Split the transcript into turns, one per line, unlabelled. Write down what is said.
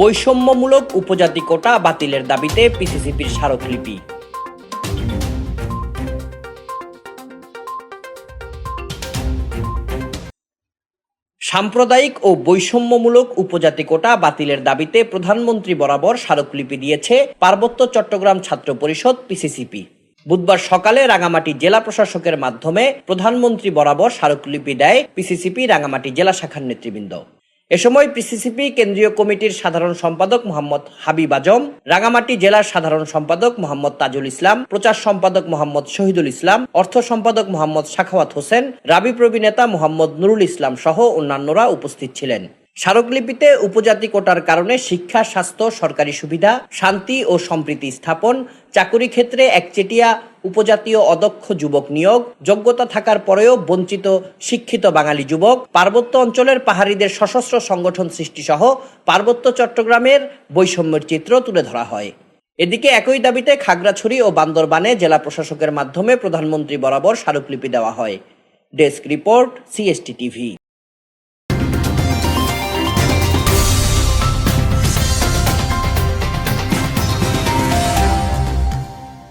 বৈষম্যমূলক উপজাতি কোটা বাতিলের দাবিতে পিসিসিপির স্মারকলিপি। সাম্প্রদায়িক ও বৈষম্যমূলক উপজাতি কোটা বাতিলের দাবিতে প্রধানমন্ত্রী বরাবর স্মারকলিপি দিয়েছে পার্বত্য চট্টগ্রাম ছাত্র পরিষদ পিসিসিপি। বুধবার সকালে রাঙামাটি জেলা প্রশাসকের মাধ্যমে প্রধানমন্ত্রী বরাবর স্মারকলিপি দেয় পিসিসিপি রাঙামাটি জেলা শাখার নেতৃবৃন্দ। এ সময় পিসিসিপি কেন্দ্রীয় কমিটির সাধারণ সম্পাদক মোহাম্মদ হাবিব আজম, রাঙামাটি জেলার সাধারণ সম্পাদক মোহাম্মদ তাজুল ইসলাম, প্রচার সম্পাদক মোহাম্মদ শহীদুল ইসলাম, অর্থ সম্পাদক মোহাম্মদ শাখাওয়াত হোসেন, রাবি প্রবী নেতা মোহাম্মদ নুরুল ইসলাম সহ অন্যান্যরা উপস্থিত ছিলেন। স্মারকলিপিতে উপজাতি কোটার কারণে শিক্ষা, স্বাস্থ্য, সরকারি সুবিধা, শান্তি ও সম্প্রীতি স্থাপন, চাকুরি ক্ষেত্রে একচেটিয়া উপজাতীয় অদক্ষ যুবক নিয়োগ, যোগ্যতা থাকার পরেও বঞ্চিত, শিক্ষিত বাঙালি যুবক, পার্বত্য অঞ্চলের পাহাড়িদের সশস্ত্র সংগঠন সৃষ্টিসহ পার্বত্য চট্টগ্রামের বৈষম্যের চিত্র তুলে ধরা হয়। এদিকে একই দাবিতে খাগড়াছড়ি ও বান্দরবানে জেলা প্রশাসকের মাধ্যমে প্রধানমন্ত্রী বরাবর স্মারকলিপি দেওয়া হয়। Desk report, CST TV.